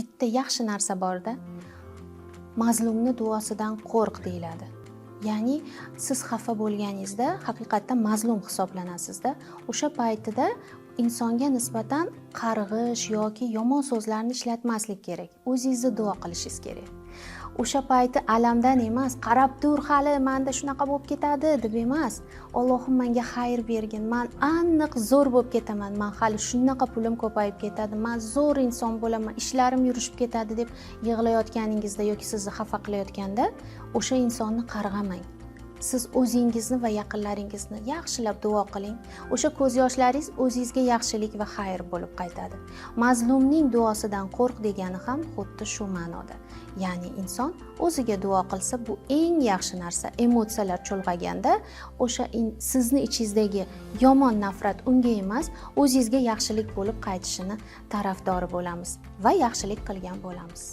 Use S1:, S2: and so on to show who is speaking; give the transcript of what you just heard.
S1: bitta yaxshi narsa borda mazlumni duosidan qo'rq deyiladi. Ya'ni siz xafa bo'lganingizda haqiqatdan mazlum hisoblanasizda o'sha paytida insonga nisbatan qarg'ish yoki yomon so'zlarni ishlatmaslik kerak. O'zingizni duo qilishingiz kerak. O'sha payti alamdan emas qarab tur hali manda shunaqa bo'lib ketadi deb emas. Allohim menga xayr bergin. Man aniq zo'r bo'lib ketaman. Man hali shunaqa pulim ko'payib ketadi. Man zo'r inson bo'laman. Ishlarim yurishib ketadi deb yig'layotganingizda yoki sizni xafa qilayotganda o'sha insonni qarg'amang. Siz o'zingizni va yaqinlaringizni yaxshilab duo qiling. O'sha ko'z yoshlaringiz o'zingizga yaxshilik va xayr bo'lib qaytadi. Mazlumning duosidan qo'rq degani ham xuddi shu ma'noda. Ya'ni inson o'ziga duo qilsa bu eng yaxshi narsa. Emotsiyalar cho'lg'aganda o'sha sizni ichingizdagi yomon nafrat unga emas o'zingizga yaxshilik bo'lib qaytishini tarafdori bo'lamiz va yaxshilik qilgan bo'lamiz.